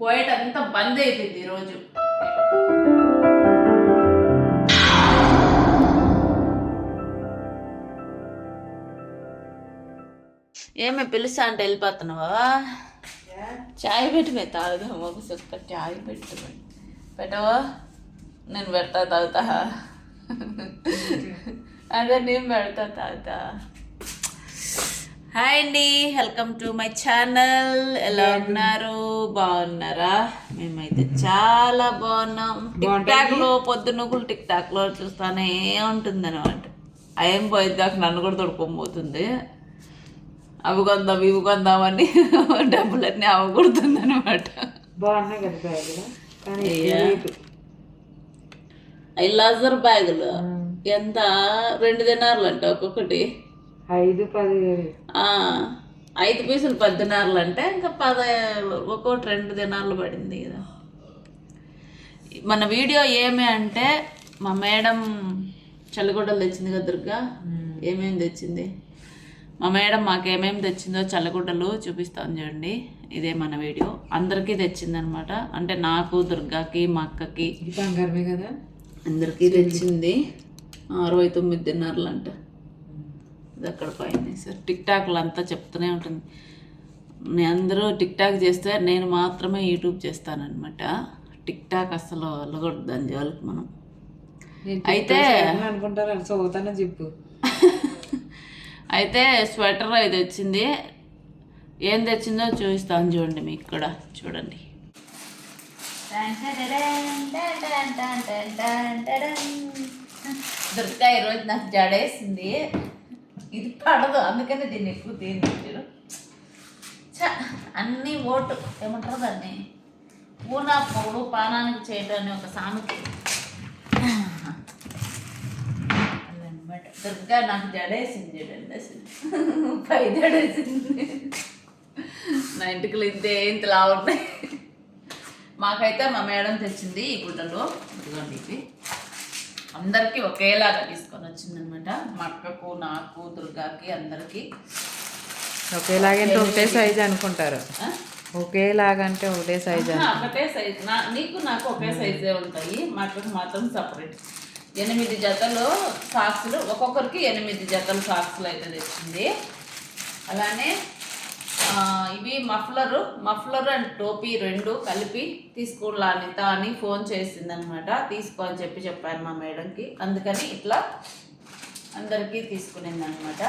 పోయేట అంతా బంద్ అయిపోయింది ఈరోజు ఏమే పిలుస్తా అంటే వెళ్ళిపోతున్నావా? చాయ్ పెట్టుమే తాగుదాం ఒక సుక్క చాయ్ పెట్టుమే పెట్టవా? నేను పెడతా తాగుతా. అదే నేను పెడతా తాగుతా. హాయ్ అండి వెల్కమ్ టు మై ఛానల్. ఎలా ఉన్నారు? బాగున్నారా? మేమైతే చాలా బాగున్నాం. టిక్ టాక్లో పొద్దున్నగులు టిక్ టాక్లో చూస్తానే ఉంటుంది అనమాట ఏం పోయిద్దాక నన్ను కూడా తొడుకోబోతుంది అవి కొందాం ఇవి కొందామని డబ్బులన్నీ అవకూడుతుంది అనమాట బాగున్నాయి కదా బ్యాగులు? ఎంత? రెండు దినార్లు అంట ఒక్కొక్కటి. ఐదు పది ఐదు పీసులు పది దినార్లు అంటే ఇంకా పద ఒక్కొక్కటి రెండు దినార్లు పడింది కదా. మన వీడియో ఏమి అంటే మా మేడం చల్లగుడ్డలు తెచ్చింది కదా దుర్గా? ఏమేమి తెచ్చింది? మా మేడం మాకు ఏమేమి తెచ్చిందో చల్లగుడ్డలు చూపిస్తాను చూడండి. ఇదే మన వీడియో. అందరికీ తెచ్చిందనమాట. అంటే నాకు దుర్గాకి మా అక్కకి. కదా? అందరికీ తెచ్చింది. అరవై తొమ్మిది దినార్లు అంట. ఇది అక్కడ పైన సార్ టిక్ టాక్లు అంతా చెప్తూనే ఉంటుంది. అందరూ టిక్ టాక్ చేస్తే నేను మాత్రమే యూట్యూబ్ చేస్తానన్నమాట. టిక్ టాక్ అసలు వెళ్ళకూడదు దాని జోలికి మనం. అయితే అనుకుంటారు? చదువుతానని చెప్పు. అయితే స్వెటర్ ఇది వచ్చింది. ఏం తెచ్చిందో చూపిస్తాను చూడండి మీకు ఇక్కడ చూడండి. దుర్గా ఈరోజు నాకు జడేసింది. ఇది పడదు. అందుకని దీన్ని ఎక్కువ తీరు చ అన్నీ ఓటు. ఏమంటారు దాన్ని? ఊనా పొగడు పానానికి చేయడం అనే ఒక సామెత. అనమాట దుర్గా నాకు జడేసింది చూడండి అసలు పై జడేసింది నా ఇంటికి ఇంతే ఇంతలా ఉన్నాయి. మాకైతే మా మేడం తెచ్చింది ఈ గుడ్డలో. ఇదిగోండి ఇవి. అందరికీ ఒకేలాగా తీసుకొని వచ్చిందనమాట మా అక్కకు నాకు దుర్గాకి అందరికీ. ఒకేలాగంటే ఒకటే సైజ్ అనుకుంటారు. ఆ? ఒకేలాగంటే ఒకటే సైజ్ ఒకటే సైజ్. నా నీకు నాకు ఒకే సైజే ఉంటాయి. మా అక్కకు మాత్రం సపరేట్. ఎనిమిది జతలు సాక్స్లు ఒక్కొక్కరికి ఎనిమిది జతలు సాక్స్లు అయితే తెచ్చింది. అలానే ఇవి మఫ్లరు. మఫ్లర్ అండ్ టోపీ రెండు కలిపి తీసుకోలే అనిత అని ఫోన్ చేసింది అనమాట తీసుకో అని చెప్పి చెప్పాను మా మేడంకి. అందుకని ఇట్లా అందరికీ తీసుకునింది అనమాట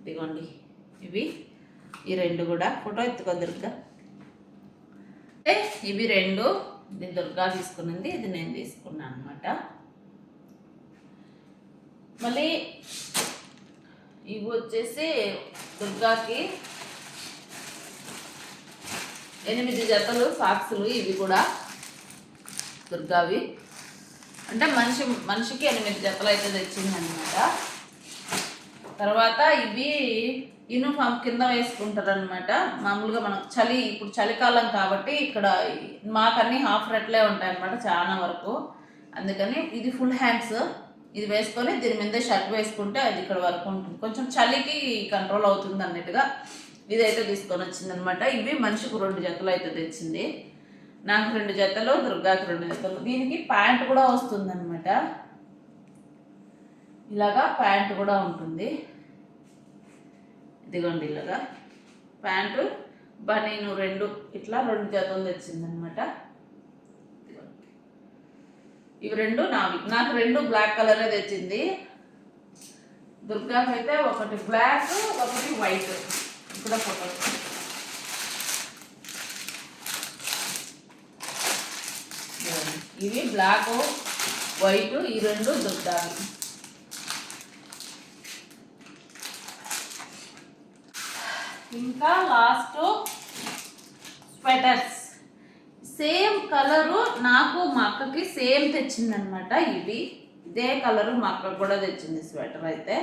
ఇదిగోండి. ఇవి ఈ రెండు కూడా. ఫోటో ఎత్తుకో దుర్గా. అంటే ఇవి రెండు. ఇది దుర్గా తీసుకునింది. ఇది నేను తీసుకున్నాను అనమాట మళ్ళీ ఇవి వచ్చేసి దుర్గాకి ఎనిమిది జతలు సాక్సులు ఇవి కూడా దుర్గావి. అంటే మనిషి మనిషికి ఎనిమిది జతలు అయితే తెచ్చిందనమాట తర్వాత ఇవి యూనిఫామ్ కింద వేసుకుంటారు అనమాట మామూలుగా మనకు చలి ఇప్పుడు చలికాలం కాబట్టి ఇక్కడ మాకన్నీ హాఫ్ రెట్లే ఉంటాయి అనమాట చాలా వరకు. అందుకని ఇది ఫుల్ హ్యాండ్స్. ఇది వేసుకొని దీని మీద షర్ట్ వేసుకుంటే అది ఇక్కడ వరకు ఉంటుంది. కొంచెం చలికి కంట్రోల్ అవుతుంది అన్నట్టుగా ఇదైతే తీసుకొని వచ్చింది అనమాట ఇవి మనిషికి రెండు జతలు అయితే తెచ్చింది. నాకు రెండు జతలు దుర్గాకి రెండు జతలు. దీనికి ప్యాంట్ కూడా వస్తుంది అనమాట ఇలాగా ప్యాంట్ కూడా ఉంటుంది. ఇదిగోండి ఇలాగా. ప్యాంటు బనీను రెండు ఇట్లా రెండు జతలు తెచ్చిందనమాట ఇవి రెండు నావి. నాకు రెండు బ్లాక్ కలరే తెచ్చింది. దుర్గాకి అయితే ఒకటి బ్లాక్ ఒకటి వైట్ ఇక్కడ ఫోటో ఇవి బ్లాక్ వైట్ ఈ రెండు దుర్గావి. ఇంకా లాస్ట్ స్వెటర్స్ సేమ్ కలరు నాకు మా అక్కకి సేమ్ తెచ్చిందనమాట ఇవి. ఇదే కలరు మా అక్క కూడా తెచ్చింది స్వెటర్ అయితే.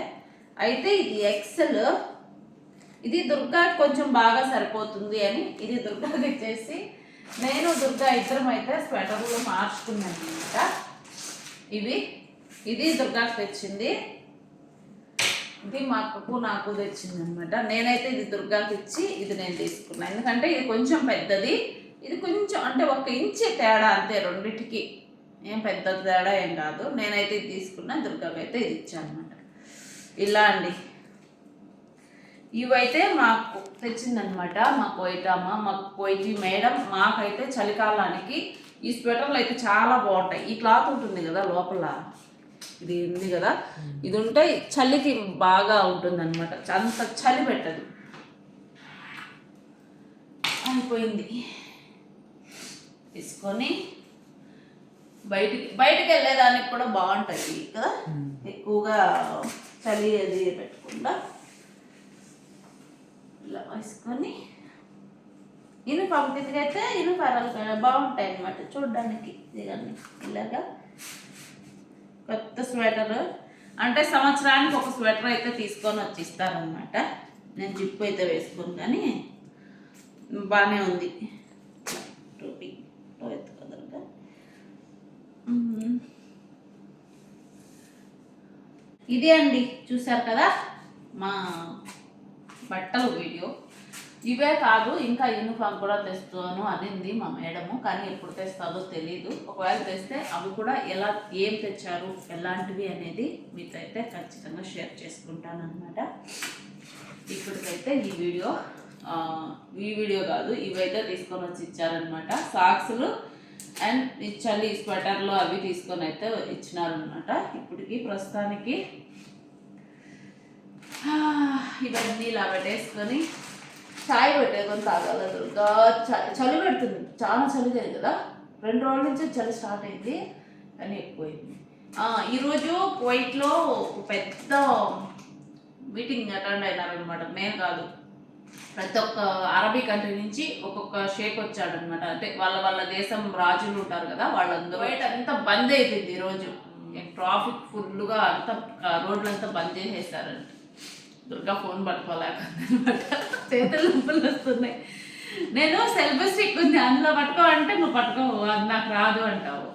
అయితే ఇది ఎక్సెల్. ఇది దుర్గా కొంచెం బాగా సరిపోతుంది అని ఇది దుర్గాకి ఇచ్చేసి నేను దుర్గా ఇద్దరం అయితే స్వెటర్లు మార్చుకున్నాను అనమాట ఇవి. ఇది దుర్గాకి తెచ్చింది. ఇది మా అక్కకు నాకు తెచ్చింది అనమాట నేనైతే ఇది దుర్గాకి ఇచ్చి ఇది నేను తీసుకున్నాను ఎందుకంటే ఇది కొంచెం పెద్దది. ఇది కొంచెం అంటే ఒక ఇంచే తేడా అంతే రెండిటికి. ఏం పెద్ద తేడా ఏం కాదు. నేనైతే ఇది తీసుకున్నా దుర్గాకి అయితే ఇది ఇచ్చాను అనమాట ఇలా అండి. ఇవైతే మాకు తెచ్చిందనమాట మా కోయిటమ్మ మా కోయిటి మేడం మాకైతే చలికాలానికి ఈ స్వెటర్లు అయితే చాలా బాగుంటాయి. ఈ క్లాత్ ఉంటుంది కదా లోపల? ఇది ఉంది కదా? ఇది ఉంటే చలికి బాగా ఉంటుంది అనమాట అంత చలి పెట్టదు. అయిపోయింది. తీసుకొని బయటికి బయటికి వెళ్ళేదానికి కూడా బాగుంటుంది కదా? ఎక్కువగా చలి అది పెట్టకుండా ఇలా వేసుకొని యూనిఫామ్ అయితే యూనిఫారాలు బాగుంటాయి అన్నమాట చూడడానికి. ఇదిగోండి ఇలాగా కొత్త స్వెటర్. అంటే సంవత్సరానికి ఒక స్వెటర్ అయితే తీసుకొని వచ్చి ఇస్తారనమాట నేను జిప్పు అయితే వేసుకోను కానీ బాగానే ఉంది. టోపీ. టో ఎత్తుకోదలుగా ఇదే అండి చూసారు కదా మా బట్టల వీడియో. ఇవే కాదు ఇంకా యూనిఫామ్ కూడా తెస్తాను అనింది మా మేడము కానీ ఎప్పుడు తెస్తాదో తెలియదు ఒకవేళ తెస్తే అవి కూడా ఎలా ఏం తెచ్చారు ఎలాంటివి అనేది మీతో అయితే ఖచ్చితంగా షేర్ చేసుకుంటాను అనమాట ఇప్పటికైతే ఈ వీడియో ఈ వీడియో కాదు ఇవైతే తీసుకొని వచ్చి ఇచ్చారనమాట సాక్స్లు అండ్ చలి స్వెటర్లు అవి తీసుకొని అయితే ఇచ్చినారనమాట ఇప్పటికి ప్రస్తుతానికి ఇవన్నీ ఇలా పెట్టేసుకొని చాయ్ పెట్టేకొని తాగాలి దుర్గా. చ- చలి పెడుతుంది. చాలా చలి కదా. రెండు రోజుల నుంచి చలి స్టార్ట్ అయింది కానీ ఎక్కువైంది. ఈరోజు కువైట్లో ఒక పెద్ద మీటింగ్ అటెండ్ అయినారనమాట నేను కాదు. ప్రతి ఒక్క అరబీ కంట్రీ నుంచి ఒక్కొక్క షేక్ వచ్చాడనమాట అంటే వాళ్ళ వాళ్ళ దేశం రాజులు ఉంటారు కదా వాళ్ళందరూ బయట అంతా బంద్ అయిపోయింది ఈరోజు ట్రాఫిక్ ఫుల్గా అంతా రోడ్లంతా బంద్ చేసేసారంట. దుర్గా ఫోన్ పట్టుకోలేకనమాట చేతులు నొప్పులు వస్తున్నాయి. నేను సెల్ఫీ స్టిక్ ఉంది అందులో పట్టుకో అంటే నువ్వు పట్టుకోవు అది నాకు రాదు అంటావు.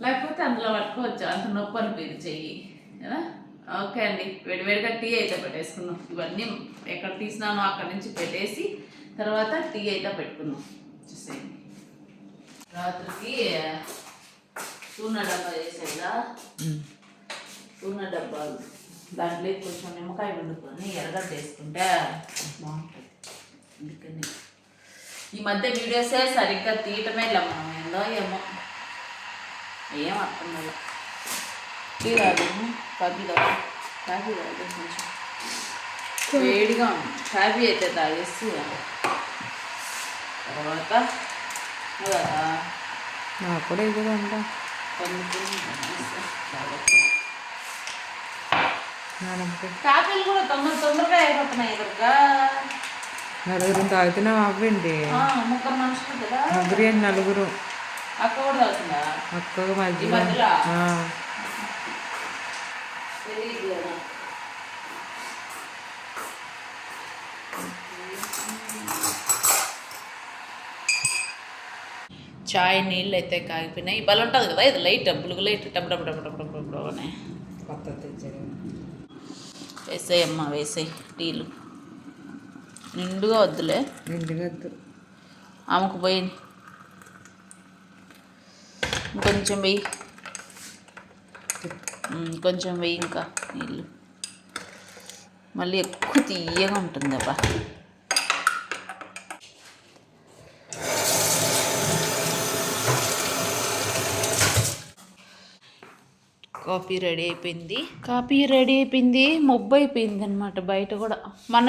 లేకపోతే అందులో పట్టుకోవచ్చు అంత నొప్పి అనిపించి చెయ్యి కదా? ఓకే అండి. వేడివేడిగా టీ అయితే పెట్టేసుకున్నాం ఇవన్నీ ఎక్కడ తీసినానో అక్కడ నుంచి పెట్టేసి తర్వాత టీ అయితే పెట్టుకున్నాం చూసేయండి. రాత్రికి తూన డబ్బా చేసేదా? తూన డబ్బాలు. దాంట్లో కొంచెం నిమ్మకాయ వండుకొని ఎర్రగడ్డ వేసుకుంటే బాగుంటుంది. అందుకని. ఈ మధ్య వీడియోసే సరిగ్గా తీయటమే ఇలా మనం ఏందో ఏమో. ఏం అర్థం లేదు టీ కాదు కాఫీ కాదు కాఫీ కాదు కొంచెం వేడిగా ఉంది. కాఫీ అయితే తాగేసి తర్వాత నాకు కూడా ఇది అంట కాఫీలు కూడా తొందర తొందరగా అయిపోతున్నాయి దుర్గా. నలుగురు తాగుతున్నాం అవ్వండి. ముగ్గురు మనుషులు కదా. ముగ్గురు నలుగురు? అక్క కూడా తాగుతుందా? అక్కగా ఈ మధ్యలో మధ్యలో ఆ, తెలియదు కదా చాయ్ నీళ్ళు అయితే కాగిపోయినాయి బలం ఉంటుంది కదా ఇది లైట్ బులుగు లైట్ టబ్ డబ్ డబ్ డబ్ డబ్ డబ్ అని కొత్త అమ్మ వేసేయి టీలు నిండుగా వద్దులే నిండుగా వద్దు ఆమెకు పోయి ఇంకొంచెం వెయ్యి కొంచెం వెయ్యి ఇంకా నీళ్ళు మళ్ళీ ఎక్కువ తీయగా ఉంటుంది కాఫీ రెడీ అయిపోయింది. కాఫీ రెడీ అయిపోయింది మొబ్బు అయిపోయింది అనమాట బయట కూడా. మన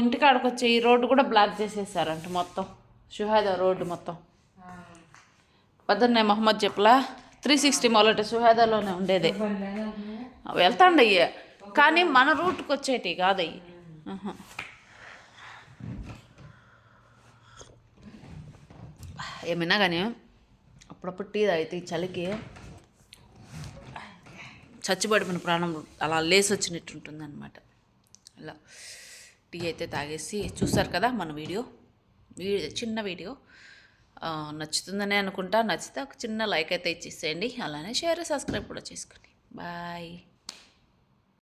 ఇంటికాడకు వచ్చే ఈ రోడ్డు కూడా బ్లాక్ చేసేసారంట మొత్తం. షుహాదా రోడ్డు మొత్తం. పొద్దున్నే మహమ్మద్ చెప్పలా? త్రీ సిక్స్టీ మొదలట షుహాదాలోనే ఉండేది. వెళ్తాండి కానీ మన రూట్కి వచ్చేటి కాదయ్యి ఏమైనా కానీ అప్పుడప్పుడు టీ తాగితే ఈ చలికి మన ప్రాణం అలా లేసి వచ్చినట్టు ఉంటుంది అనమాట టీ అయితే తాగేసి చూసారు కదా మన వీడియో? వీడియో చిన్న వీడియో. నచ్చుతుందనే అనుకుంటా. నచ్చితే ఒక చిన్న లైక్ అయితే ఇచ్చేసేయండి. అలానే షేర్ సబ్స్క్రైబ్ కూడా చేసుకోండి. బాయ్.